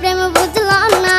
প্রেম বুঝল না।